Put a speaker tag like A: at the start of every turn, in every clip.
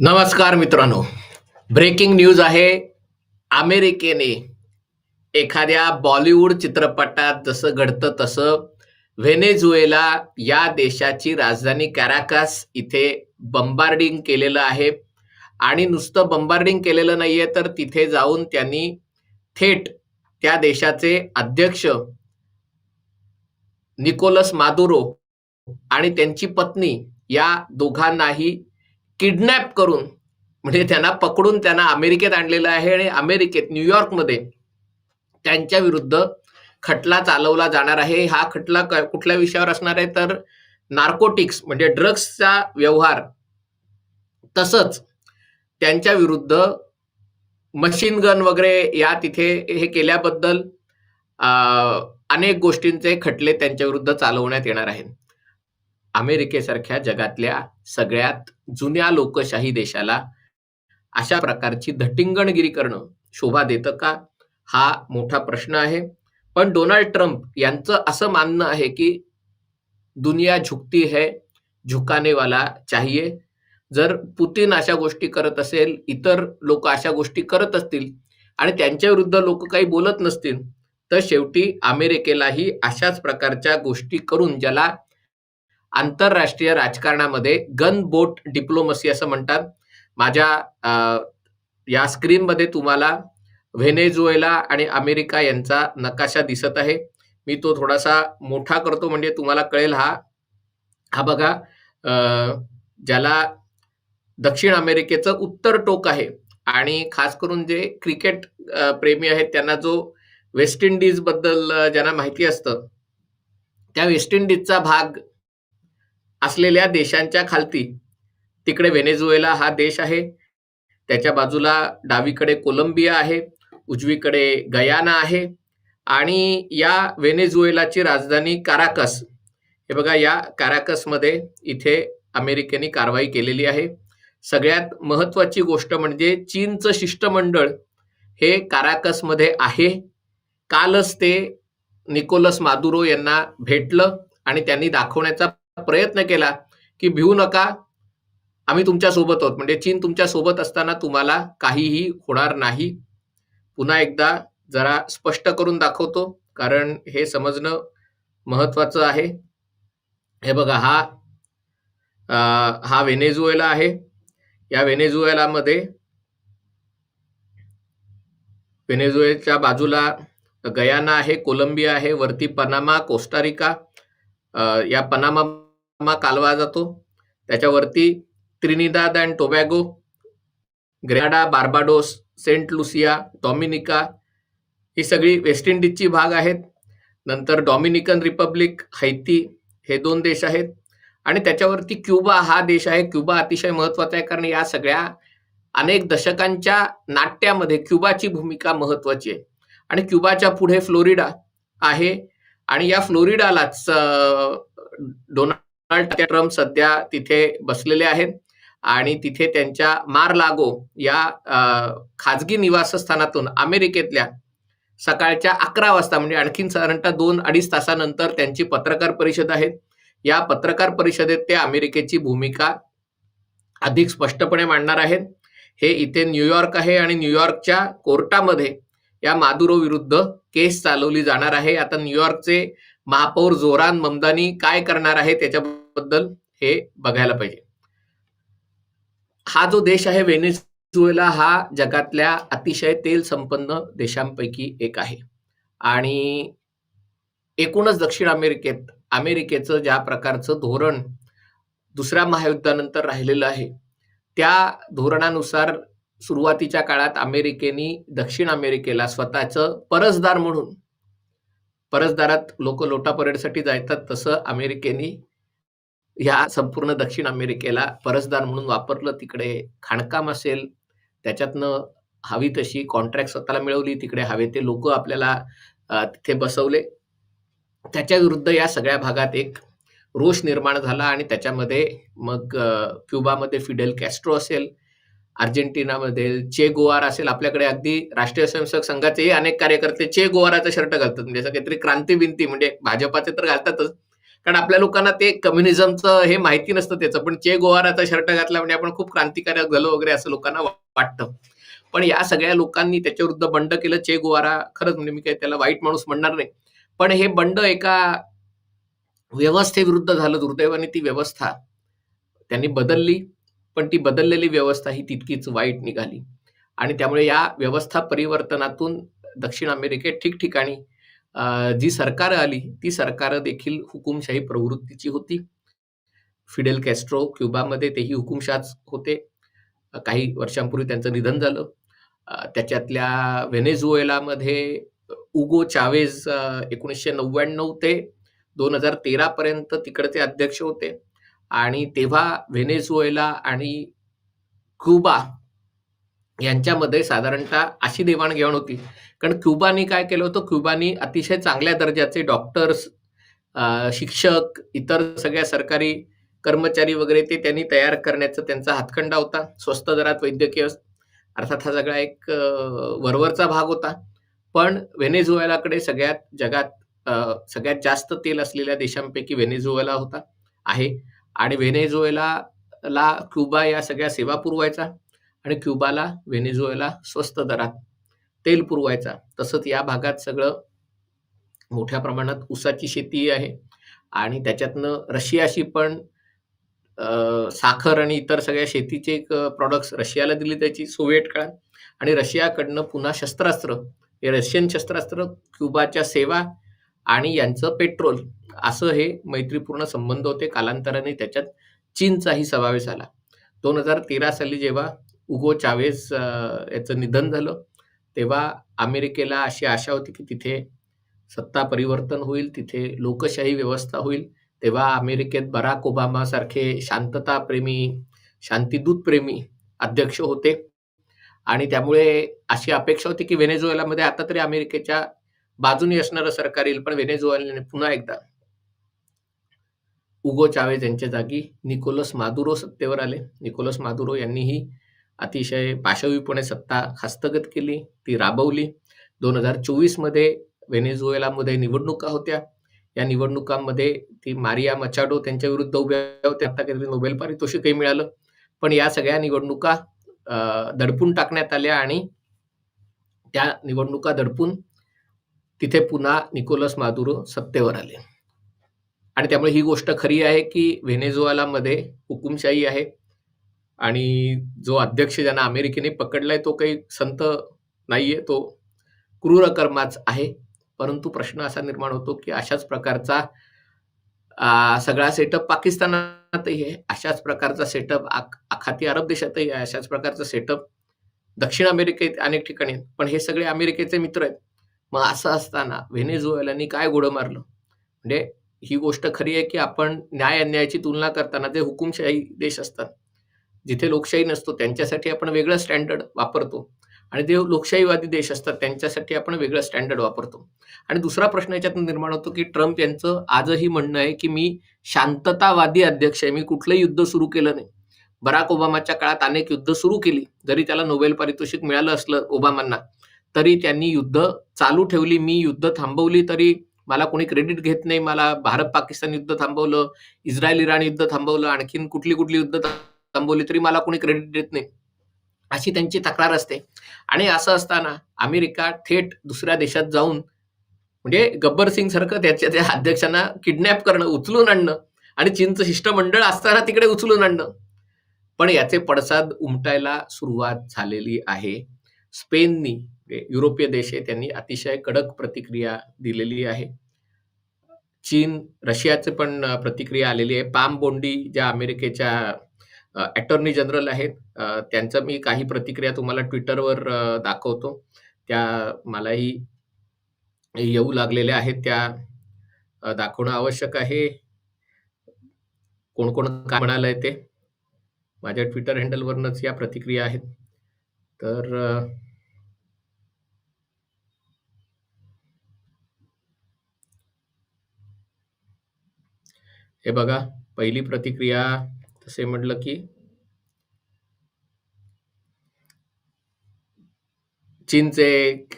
A: नमस्कार मित्रांनो. Breaking news आहे अमेरिकेने. एखाद्या बॉलिवूड चित्रपटात जसं घडतं तसं व्हेनेझुएला या देशाची राजधानी कॅराकास इथे बंबार्डिंग केलेलं आहे. आणि नुसतं बंबार्डिंग केलेलं नाहीये तर तिथे जाऊन त्यांनी थेट त्या देशाचे अध्यक्ष निकोलस मादुरो आणि त्यांची पत्नी या दोघांनाही किडनॅप करून म्हणजे त्यांना पकडून त्यांना अमेरिकेत आणलेलं आहे आणि अमेरिकेत न्यूयॉर्कमध्ये त्यांच्या विरुद्ध खटला चालवला जाणार आहे. हा खटला कुठल्या विषयावर असणार आहे? तर नार्कोटिक्स म्हणजे ड्रग्सचा व्यवहार. तसंच त्यांच्या विरुद्ध मशीन गन वगैरे या तिथे हे केल्याबद्दल अनेक गोष्टींचे खटले त्यांच्या विरुद्ध चालवण्यात येणार आहेत. अमेरिकेसारख्या जगातल्या सगळ्यात जुन्या लोकशाही देशाला अशा प्रकारची धटिंगणगिरी करणं शोभा देतं का? हा मोठा प्रश्न आहे. पण डोनाल्ड ट्रम्प यांचं असं मानणं आहे की दुनिया झुकती है झुकाने वाला चाहिए. जर पुतीन अशा गोष्टी करत असेल इतर लोक अशा गोष्टी करत असतील आणि त्यांच्या विरुद्ध लोक काही बोलत नसतील तर शेवटी अमेरिकेलाही अशाच प्रकारच्या गोष्टी करून ज्याला आंतरराष्ट्रीय राजकारणामध्ये गन बोट डिप्लोमसी असं म्हणतात. माझ्या या स्क्रीनमध्ये तुम्हाला व्हेनेझुएला आणि अमेरिका यांचा नकाशा दिसत आहे. मी तो थोडासा मोठा करतो म्हणजे तुम्हाला कळेल हा. हा बघा ज्याला दक्षिण अमेरिकेचं उत्तर टोक आहे. आणि खास करून जे क्रिकेट प्रेमी आहेत त्यांना जो वेस्ट इंडिजबद्दल ज्यांना माहिती असतं त्या वेस्ट इंडिजचा भाग असलेल्या देशांच्या खालती. तिकडे व्हेनेझुएला हा देश आहे. त्याच्या बाजूला डावीकडे कोलंबिया आहे. उजवीकडे गयाना आहे. आणि या व्हेनेझुएलाची राजधानी काराकस. हे बघा या काराकसमध्ये इथे अमेरिकेने कारवाई केलेली आहे. सगळ्यात महत्वाची गोष्ट म्हणजे चीनचं शिष्टमंडळ हे काराकसमध्ये आहे. कालच ते निकोलस मादुरो यांना भेटलं आणि त्यांनी दाखवण्याचा प्रयत्न केला की भिवू नका आम्ही तुमच्यासोबत आहोत. म्हणजे चीन तुमच्यासोबत असताना तुम्हाला काहीही होणार नाही. पुन्हा एकदा जरा स्पष्ट करून दाखवतो कारण हे समजणं महत्वाचं आहे. हे बघा हा हा व्हेनेझुएला आहे. या व्हेनेझुएलामध्ये व्हेनेझुएलच्या बाजूला गयाना आहे कोलंबिया आहे वरती पनामा कोस्टारिका या पनामा कालवा जातो. त्याच्यावरती Trinidad and Tobago Grenada Barbados Saint Lucia Dominica ही सगळी वेस्ट इंडिजची भाग आहेत. नंतर डॉमिनिकन रिपब्लिक हैती हे दोन देश आहेत. आणि त्याच्यावरती क्युबा हा देश आहे. क्युबा अतिशय महत्त्वाचा आहे कारण या सगळ्या अनेक दशकांच्या नाट्यामध्ये क्युबाची भूमिका महत्वाची आहे. आणि क्युबाच्या पुढे फ्लोरिडा आहे. आणि या फ्लोरिडालाच डोनाल्ड डोनाल्ड ट्रम्प सध्या तिथे बसलेले आहेत आणि तिथे त्यांच्या मार लागो या खाजगी निवासस्थानातून अमेरिकेतल्या सकाळच्या अकरा वाजता म्हणजे आणखीन साधारणतः दोन अडीच तासानंतर त्यांची पत्रकार परिषद आहे या पत्रकार परिषदेत ते अमेरिकेची भूमिका अधिक स्पष्टपणे मांडणार आहेत. हे इथे न्यूयॉर्क आहे आणि न्यूयॉर्कच्या कोर्टामध्ये या मादुरो विरुद्ध केस चालवली जाणार आहे. आता न्यूयॉर्कचे महापौर जोरान ममदानी काय करणार आहे त्याच्याबद्दल हे बघायला पाहिजे. हा जो देश आहे व्हेनेझुएला हा जगातल्या अतिशय तेल संपन्न देशांपैकी एक आहे. आणि एकूणच दक्षिण अमेरिकेत अमेरिकेचं ज्या प्रकारचं धोरण दुसऱ्या महायुद्धानंतर राहिलेलं आहे त्या धोरणानुसार सुरुवातीच्या काळात अमेरिकेने दक्षिण अमेरिकेला स्वतःचं परसदार म्हणून परसदारात लोक लोटा परेडसाठी जायतात तसं अमेरिकेने ह्या संपूर्ण दक्षिण अमेरिकेला परसदार म्हणून वापरलं. तिकडे खाणकाम असेल त्याच्यातनं हवी तशी कॉन्ट्रॅक्ट स्वतःला मिळवली. तिकडे हवे ते लोक आपल्याला तिथे बसवले. त्याच्या विरुद्ध या सगळ्या भागात एक रोष निर्माण झाला आणि त्याच्यामध्ये मग क्युबामध्ये फिडेल कॅस्ट्रो असेल. अर्जेंटिनामधील चे गोवार असेल आपल्याकडे अगदी राष्ट्रीय स्वयंसेवक संघाचेही अनेक कार्यकर्ते चे गोवाराचा शर्ट घालतात. म्हणजे असं काहीतरी क्रांती भिंती म्हणजे भाजपाचे तर घालतातच. कारण आपल्या लोकांना ते कम्युनिझमचं हे माहिती नसतं त्याचं. पण चे गोवाराचा शर्ट घातला म्हणजे आपण खूप क्रांतिकारक झालो वगैरे असं लोकांना वाटतं. पण या सगळ्या लोकांनी त्याच्याविरुद्ध बंड केलं. चे गोवारा खरंच म्हणजे मी काही त्याला वाईट माणूस म्हणणार नाही. पण हे बंड एका व्यवस्थेविरुद्ध झालं. दुर्दैवाने ती व्यवस्था त्यांनी बदलली. पण ती बदललेली व्यवस्था ही तितकीच वाईट निघाली. आणि त्यामुळे या व्यवस्था परिवर्तनातून दक्षिण अमेरिकेत ठिकठिकाणी जी सरकार आली ती सरकार देखील हुकुमशाही प्रवृत्तीची होती. फिडेल कॅस्ट्रो क्युबामध्ये तेही हुकुमशाच होते. काही वर्षांपूर्वी त्यांचं निधन झालं. त्याच्यातल्या व्हेनेझुएलामध्ये उगो चावेज एकोणीसशे नव्याण्णव ते दोन हजार तेरा पर्यंत तिकडचे अध्यक्ष होते. आणि तेव्हा व्हेनेझुएला आणि क्युबा यांच्यामध्ये साधारणतः अशी देवाणघेवाण होती. कारण क्युबानी काय केलं होतं? क्युबानी अतिशय चांगल्या दर्जाचे डॉक्टर्स शिक्षक इतर सगळ्या सरकारी कर्मचारी वगैरे ते त्यांनी तयार करण्याचा त्यांचा हातखंडा होता. स्वस्त दरात वैद्यकीय अर्थात हा सगळा एक वरवरचा भाग होता. पण व्हेनेझुएलाकडे सगळ्यात जगात सगळ्यात जास्त तेल असलेल्या देशांपैकी व्हेनेझुएला होता आहे. आणि व्हेनेझुएलाला क्युबा या सगळ्या सेवा पुरवायचा आणि क्युबाला व्हेनेझुएला स्वस्त दरात तेल पुरवायचा. तसंच या भागात सगळं मोठ्या प्रमाणात ऊसाची शेती आहे आणि त्याच्यातनं रशियाशी पण साखर आणि इतर सगळ्या शेतीचे एक प्रॉडक्ट्स रशियाला दिली त्याची सोव्हिएट काळात आणि रशियाकडनं पुन्हा शस्त्रास्त्र हे रशियन शस्त्रास्त्र क्युबाच्या सेवा आणि यांचं पेट्रोल असं हे मैत्रीपूर्ण संबंध होते. कालांतराने त्याच्यात चीनचाही समावेश आला. दोन हजार तेरा साली जेव्हा उगो चावेज याचं निधन झालं तेव्हा अमेरिकेला अशी आशा होती की तिथे सत्ता परिवर्तन होईल तिथे लोकशाही व्यवस्था होईल. तेव्हा अमेरिकेत बराक ओबामा सारखे शांतताप्रेमी शांतीदूतप्रेमी अध्यक्ष होते. आणि त्यामुळे अशी अपेक्षा होती की व्हेनेझुएलामध्ये आता तरी अमेरिकेच्या बाजूने असणारं सरकार येईल पण व्हेनेझुएलाने पुन्हा एकदा उगो चावेज यांच्या जागी निकोलस मादुरो सत्तेवर आले. निकोलस मादुरो यांनीही अतिशय पाशवीपणे सत्ता हस्तगत केली ती राबवली. दोन हजार चोवीसमध्ये व्हेनेझुएलामध्ये निवडणुका होत्या. या निवडणुकांमध्ये ती मारिया मचाडो त्यांच्या विरुद्ध उभ्या होत्या. आता काहीतरी नोबेल पारितोषिकही मिळालं. पण या सगळ्या निवडणुका दडपून टाकण्यात आल्या आणि त्या निवडणुका दडपून तिथे पुन्हा निकोलस मादुरो सत्तेवर आले. आणि त्यामुळे ही गोष्ट खरी आहे की व्हेनेझुएलामध्ये हुकुमशाही आहे. आणि जो अध्यक्ष ज्यांना अमेरिकेने पकडलाय तो काही संत नाहीये तो क्रूर कर्माच आहे. परंतु प्रश्न असा निर्माण होतो की अशाच प्रकारचा सगळा सेटअप पाकिस्तानातही आहे. अशाच प्रकारचा सेटअप आखाती अरब देशातही आहे. अशाच प्रकारचा सेटअप दक्षिण अमेरिकेत अनेक ठिकाणी पण हे सगळे अमेरिकेचे मित्र आहेत. मग असं असताना व्हेनेझुएलानी काय गोडं मारलं? म्हणजे ही गोष्ट खरी आहे की आपण न्याय अन्यायाची तुलना करताना जे हुकुमशाही देश असतात जिथे लोकशाही नसतो त्यांच्यासाठी आपण वेगळं स्टँडर्ड वापरतो. आणि जे लोकशाहीवादी देश असतात त्यांच्यासाठी आपण वेगळं स्टँडर्ड वापरतो. आणि दुसरा प्रश्न याच्यातून निर्माण होतो की ट्रम्प यांचं आजही म्हणणं आहे की मी शांततावादी अध्यक्ष आहे मी कुठलंही युद्ध सुरू केलं नाही. बराक ओबामाच्या काळात अनेक युद्ध सुरू केली जरी त्याला नोबेल पारितोषिक मिळालं असलं ओबामांना तरी त्यांनी युद्ध चालू ठेवली. मी युद्ध थांबवली तरी मला कोणी क्रेडिट घेत नाही. मला भारत पाकिस्तान युद्ध थांबवलं इस्रायल इराण युद्ध थांबवलं आणखीन कुठली कुठली युद्ध थांबवली तरी मला कोणी क्रेडिट देत नाही. अशी त्यांची तक्रार असते. आणि असं असताना अमेरिका थेट दुसऱ्या देशात जाऊन म्हणजे गब्बर सिंग सारखं त्याच्या त्या अध्यक्षांना किडनॅप करणं उचलून आणणं आणि चीनचं शिष्टमंडळ असताना तिकडे उचलून आणणं. पण याचे पडसाद उमटायला सुरुवात झालेली आहे. स्पेननी युरोपीय देश आहे त्यांनी अतिशय कडक प्रतिक्रिया दिलेली आहे. चीन रशियाचे पण प्रतिक्रिया आलेली आहे. पाम बोंडी ज्या अमेरिकेच्या अटॉर्नी जनरल आहेत त्यांचं मी काही प्रतिक्रिया तुम्हाला ट्विटरवर दाखवतो. त्या मलाही येऊ लागलेल्या आहेत. त्या दाखवणं आवश्यक आहे. कोण कोण काय म्हणालंय ते? माझ्या ट्विटर हँडलवरनच या प्रतिक्रिया आहेत. तर हे बघा पहिली प्रतिक्रिया तसे म्हटलं की चीनचे एक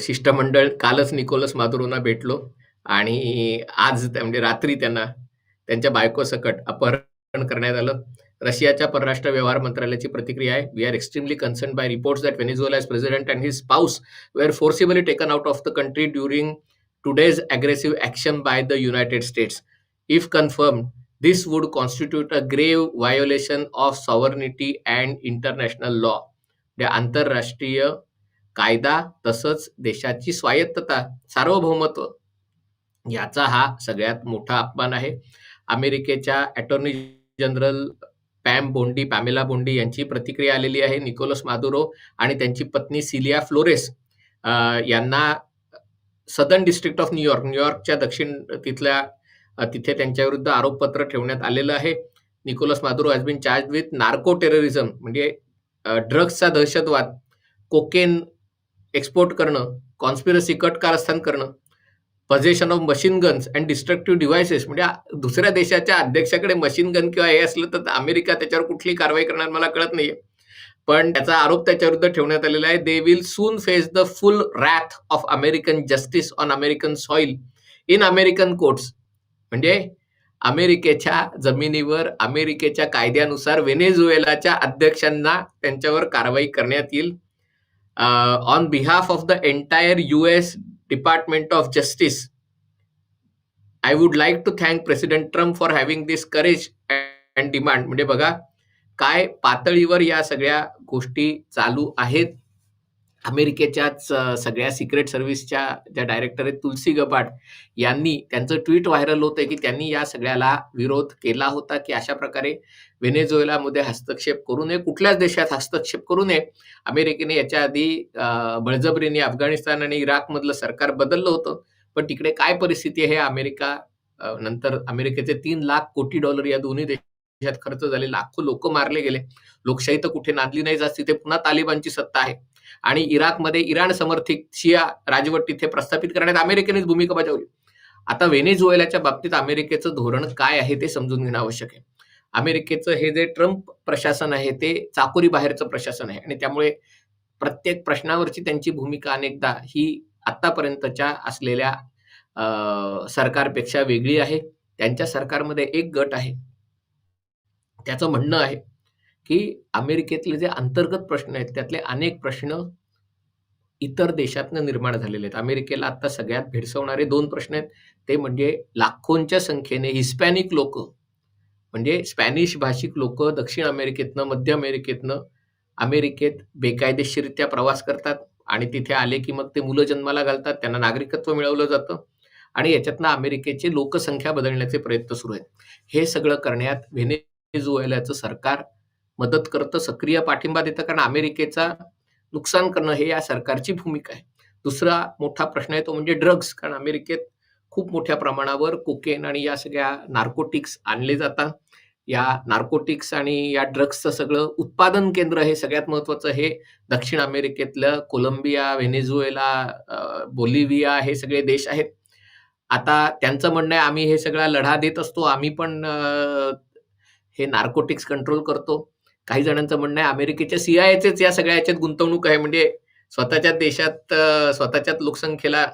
A: शिष्टमंडळ कालच निकोलस माधुरोना भेटलो आणि आज म्हणजे रात्री त्यांना त्यांच्या बायकोसकट अपहरण करण्यात आलं. रशियाच्या परराष्ट्र व्यवहार मंत्रालयाची प्रतिक्रिया आहे we are extremely concern by reports that Venezuela is president and his spouse were forcibly taken out of the country during today's aggressive action by the United States If confirmed, this would constitute a grave violation of sovereignty and international law. म्हणजे आंतरराष्ट्रीय कायदा तसंच देशाची स्वायत्तता सार्वभौमत्व याचा हा सगळ्यात मोठा अपमान आहे अमेरिकेच्या अटॉर्नी जनरल पॅम बोंडी पॅमेला बोंडी यांची प्रतिक्रिया आलेली आहे निकोलस मादुरो आणि त्यांची पत्नी सिलिया फ्लोरेस यांना Southern District of New York न्यूयॉर्कच्या दक्षिण तिथल्या तिथे त्यांच्याविरुद्ध आरोपपत्र ठेवण्यात आलेलं आहे. Nicolas Maduro has been charge with narco terrorism म्हणजे ड्रग्सचा दहशतवाद कोकेन एक्सपोर्ट करणं कॉन्स्पिरसी कट कारस्थान करणं possession of machine guns and destructive devices म्हणजे दुसऱ्या देशाच्या अध्यक्षाकडे मशीन गन किंवा हे असलं तर अमेरिका त्याच्यावर कुठली कारवाई करणार मला कळत नाहीये. पण त्याचा आरोप त्याच्याविरुद्ध ठेवण्यात आलेला आहे. They will soon face the full wrath of American justice on American soil in American courts म्हणजे अमेरिकेच्या जमिनीवर अमेरिकेच्या कायद्यानुसार व्हेनेझुएलाच्या अध्यक्षांना त्यांच्यावर कारवाई करण्यात येईल. On behalf of the entire S Department of Justice I would like to thank President Trump for having this courage and demand म्हणजे बघा काय पातळीवर या सगळ्या गोष्टी चालू आहेत अमेरिकेच्याच सगळ्या सिक्रेट सर्व्हिसच्या ज्या डायरेक्टर आहेत तुलसी गपाट यांनी त्यांचं ट्विट व्हायरल होतंय की त्यांनी या सगळ्याला विरोध केला होता की अशा प्रकारे व्हेनेझुएलामध्ये हस्तक्षेप करू नये कुठल्याच देशात हस्तक्षेप करू नये. अमेरिकेने याच्या आधी बळजबरीने अफगाणिस्तान आणि इराकमधलं सरकार बदललं होतं. पण तिकडे काय परिस्थिती आहे? अमेरिका नंतर अमेरिकेचे तीन लाख कोटी डॉलर या दोन्ही देशात खर्च झाले लाखो लोक मारले गेले. लोकशाही तर कुठे नांदली नाही जास्त तिथे पुन्हा तालिबानची सत्ता आहे. आणि इराकमध्ये इराण समर्थित शिया राजवट तिथे प्रस्थापित करण्यात अमेरिकेनेच भूमिका बजावली. आता व्हेनेझुएलाच्या बाबतीत अमेरिकेचं धोरण काय आहे ते समजून घेणं आवश्यक आहे. अमेरिकेचं हे जे ट्रम्प प्रशासन आहे ते चाकोरी बाहेरचं प्रशासन आहे आणि त्यामुळे प्रत्येक प्रश्नावरची त्यांची भूमिका अनेकदा ही आतापर्यंतच्या असलेल्या सरकारपेक्षा वेगळी आहे. त्यांच्या सरकारमध्ये एक गट आहे. त्याचं म्हणणं आहे की अमेरिकेतले जे अंतर्गत प्रश्न आहेत त्यातले अनेक प्रश्न इतर देशातनं निर्माण झालेले आहेत. अमेरिकेला आता सगळ्यात भेडसवणारे दोन प्रश्न आहेत. ते म्हणजे लाखोंच्या संख्येने हिस्पॅनिक लोक म्हणजे स्पॅनिश भाषिक लोक दक्षिण अमेरिकेतनं मध्य अमेरिकेतनं अमेरिकेत बेकायदेशीरित्या प्रवास करतात आणि तिथे आले की मग ते मुलं जन्माला घालतात त्यांना नागरिकत्व मिळवलं जातं आणि याच्यातनं अमेरिकेची लोकसंख्या बदलण्याचे प्रयत्न सुरू आहेत. हे सगळं करण्यात व्हेनेझुएलाचं सरकार मदत करतं सक्रिय पाठिंबा देतं कारण अमेरिकेचा नुकसान करणं हे या सरकारची भूमिका आहे. दुसरा मोठा प्रश्न आहे तो म्हणजे ड्रग्स कारण अमेरिकेत खूप मोठ्या प्रमाणावर कोकेन आणि या सगळ्या नार्कोटिक्स आणले जातात. या नार्कोटिक्स आणि या ड्रग्सचं सगळं उत्पादन केंद्र हे सगळ्यात महत्वाचं हे दक्षिण अमेरिकेतलं कोलंबिया व्हेनेझुएला बोलिव्हिया हे सगळे देश आहेत. आता त्यांचं म्हणणं आहे आम्ही हे सगळा लढा देत असतो आम्ही पण हे नार्कोटिक्स कंट्रोल करतो. काही जणांचं म्हणणं आहे अमेरिकेच्या सीआयएचेच या सगळ्या याच्यात गुंतवणूक आहे. म्हणजे स्वतःच्या देशात स्वतःच्याच लोकसंख्येला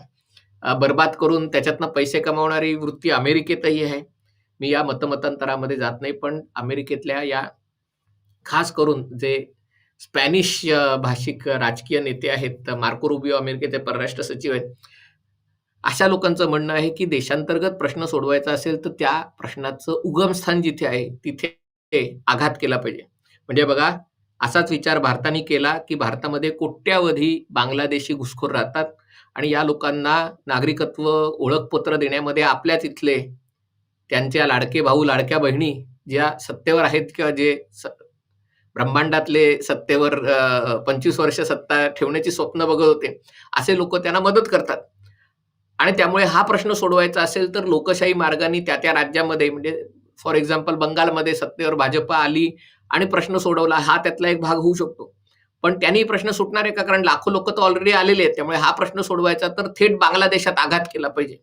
A: बर्बाद करून त्याच्यातनं पैसे कमावणारी वृत्ती अमेरिकेतही आहे. मी या मतमतांतरामध्ये जात नाही पण अमेरिकेतल्या या खास करून जे स्पॅनिश भाषिक राजकीय नेते आहेत मार्को रुबिओ अमेरिकेचे परराष्ट्र सचिव आहेत अशा लोकांचं म्हणणं आहे की देशांतर्गत प्रश्न सोडवायचा असेल तर त्या प्रश्नाचं उगमस्थान जिथे आहे तिथे आघात केला पाहिजे. म्हणजे बघा असाच विचार भारताने केला की भारतामध्ये कोट्यावधी बांगलादेशी घुसखोर राहतात आणि या लोकांना नागरिकत्व ओळखपत्र देण्यामध्ये आपल्याच इथले त्यांच्या लाडके भाऊ लाडक्या बहिणी ज्या सत्तेवर आहेत किंवा जे स- ब्रह्मांडातले सत्तेवर पंचवीस वर्ष सत्ता ठेवण्याची स्वप्न बघत होते असे लोक त्यांना मदत करतात. आणि त्यामुळे हा प्रश्न सोडवायचा असेल तर लोकशाही मार्गाने त्या त्या राज्यामध्ये म्हणजे फॉर एक्झाम्पल बंगालमध्ये सत्तेवर भाजपा आली आणि प्रश्न सोडवला हा त्यातला एक भाग होऊ शकतो. पण त्यांनी प्रश्न सुटणार आहे का? कारण लाखो लोक तर ऑलरेडी आलेले आहेत. त्यामुळे हा प्रश्न सोडवायचा तर थेट बांगलादेशात आघात केला पाहिजे.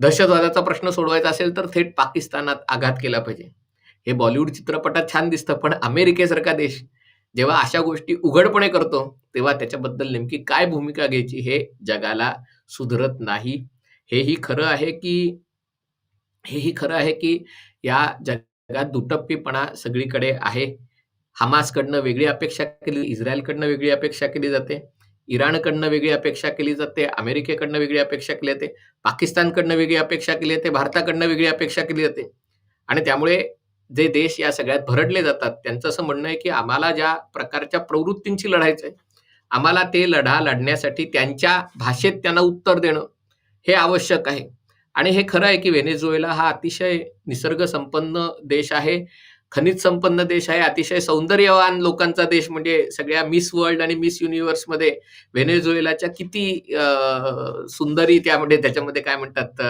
A: दहशतवादाचा प्रश्न सोडवायचा असेल तर थेट पाकिस्तानात आघात केला पाहिजे. हे बॉलिवूड चित्रपटात छान दिसतं पण अमेरिकेसारखा देश जेव्हा अशा गोष्टी उघडपणे करतो तेव्हा त्याच्याबद्दल नेमकी काय भूमिका घ्यायची हे जगाला सुधरत नाही. हेही खरं आहे की हेही खरं आहे की या जग जगात दुटप्पीपणा सगळीकडे आहे. हमासकडनं वेगळी अपेक्षा केली, इस्रायलकडनं वेगळी अपेक्षा केली जाते, इराणकडनं वेगळी अपेक्षा केली जाते, अमेरिकेकडनं वेगळी अपेक्षा केली जाते, पाकिस्तानकडनं वेगळी अपेक्षा केली जाते, भारताकडनं वेगळी अपेक्षा केली जाते. आणि त्यामुळे जे देश या सगळ्यात भरडले जातात, त्यांचं असं म्हणणं आहे की आम्हाला ज्या प्रकारच्या प्रवृत्तींशी आहे आम्हाला ते लढा लढण्यासाठी त्यांच्या भाषेत त्यांना उत्तर देणं, हे आवश्यक आहे. आणि हे खरं आहे की व्हेनेझुएला हा अतिशय निसर्ग संपन्न देश आहे, खनिज संपन्न देश आहे, अतिशय सौंदर्यवान लोकांचा देश म्हणजे सगळ्या मिस वर्ल्ड आणि मिस युनिव्हर्समध्ये व्हेनेझुएलाच्या किती सुंदरी त्यामध्ये त्याच्यामध्ये काय म्हणतात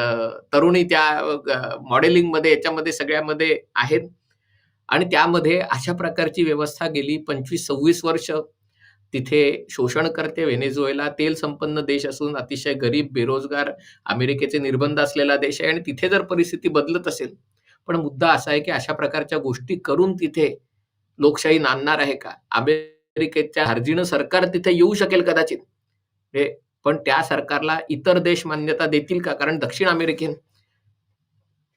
A: तरुणी त्या मॉडेलिंगमध्ये याच्यामध्ये सगळ्यामध्ये आहेत. आणि त्यामध्ये अशा प्रकारची व्यवस्था गेली 25-26 वर्ष तिथे शोषण करते व्हेनेझुएला. तेल संपन्न देश असून अतिशय गरीब, बेरोजगार, अमेरिकेचे निर्बंध असलेला देश आहे आणि तिथे जर परिस्थिती बदलत असेल, पण मुद्दा असा आहे की अशा प्रकारच्या गोष्टी करून तिथे लोकशाही नांदणार आहे का? अमेरिकेच्या हर्जीनं सरकार तिथे येऊ शकेल कदाचित. हे पण त्या सरकारला इतर देश मान्यता देतील का? कारण दक्षिण अमेरिकेन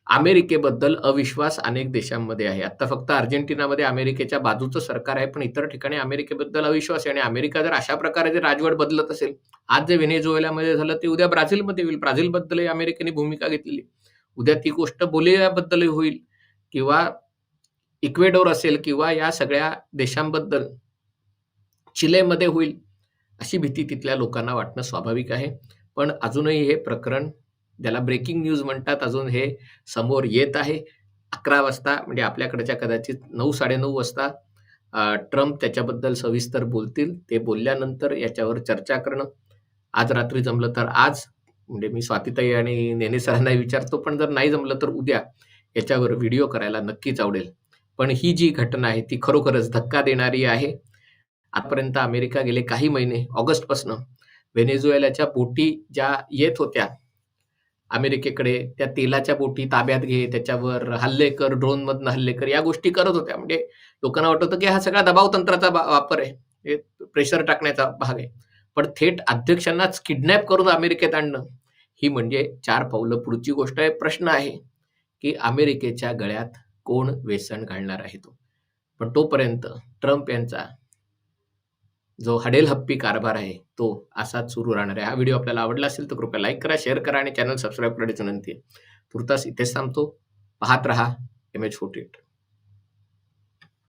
A: अमेरिकेबद्दल अविश्वास अनेक देशांमध्ये आहे. आता फक्त अर्जेंटिनामध्ये अमेरिकेच्या बाजूचं सरकार आहे, पण इतर ठिकाणी अमेरिकेबद्दल अविश्वास आहे आणि अमेरिका जर अशा प्रकारे जे राजवट बदलत असेल, आज जे व्हेनेझुएलामध्ये झालं ते उद्या ब्राझीलमध्ये होईल. ब्राझीलबद्दलही अमेरिकेने भूमिका घेतलेली. उद्या ती गोष्ट बोलिव्हियाबद्दलही होईल किंवा इक्वेडोर असेल किंवा या सगळ्या देशांबद्दल चिलेमध्ये होईल, अशी भीती तिथल्या लोकांना वाटणं स्वाभाविक आहे. पण अजूनही हे प्रकरण ज्याला ब्रेकिंग न्यूज म्हणतात, अजून हे समोर येत आहे. 11 वाजता म्हणजे आपल्याकडच्या कदाचित 9-9:30 वाजता ट्रम्प त्याच्याबद्दल सविस्तर बोलतील. ते बोलल्यानंतर याच्यावर चर्चा करणं. आज रात्री जमलं तर आज, म्हणजे मी स्वातीताई आणि नेने सरांना विचारतो, पण जर नाही जमलं तर उद्या याच्यावर व्हिडिओ करायला नक्कीच आवडेल. पण ही जी घटना आहे ती खरोखरच धक्का देणारी आहे. आतापर्यंत अमेरिका गेले काही महिने ऑगस्टपासनं व्हेनेझुएलाच्या बोटी ज्या येत होत्या अमेरिकेकडे, त्या तेलाच्या बोटी ताब्यात घे, त्याच्यावर हल्ले कर, ड्रोनमधनं हल्ले कर, या गोष्टी करत होत्या. म्हणजे लोकांना वाटत होतं की हा सगळा दबाव तंत्राचा वापर आहे. हे प्रेशर टाकण्याचा भाग आहे. पण थेट अध्यक्षांनाच किडनॅप करून अमेरिकेत आणणं, ही म्हणजे चार पावलं पुढची गोष्ट आहे. प्रश्न आहे की अमेरिकेच्या गळ्यात कोण वेसण घालणार आहे तो. पण तोपर्यंत ट्रम्प यांचा जो हडेलहप्पी कारभार आहे, तो असाच सुरू राहणार आहे. हा व्हिडिओ आपल्याला आवडला असेल तर कृपया लाईक करा, शेअर करा आणि चॅनल सबस्क्राईब करण्याची विनंती आहे. तूर्तास इथेच थांबतो. पाहत रहा एम-एच-48.